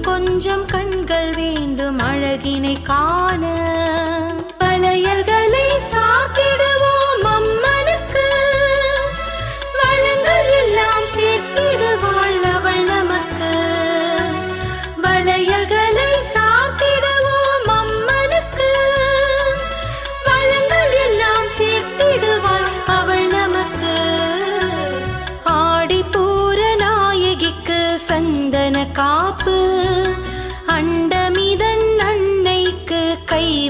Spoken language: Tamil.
கொஞ்சம் கண்கள் வேண்டும் அழகினை காண. பழையல்களை சாத்திடுவோம் அம்மனுக்கு. வளங்கள் எல்லாம் சேர்த்திடுவாள் அவள் நமக்கு. வளையல்களை சாத்திடுவோம் அம்மனுக்கு. வளங்கள் எல்லாம் சேர்த்திடுவாள் அவள் நமக்கு. ஆடி பூர நாயகிக்கு சந்தன காப்பு.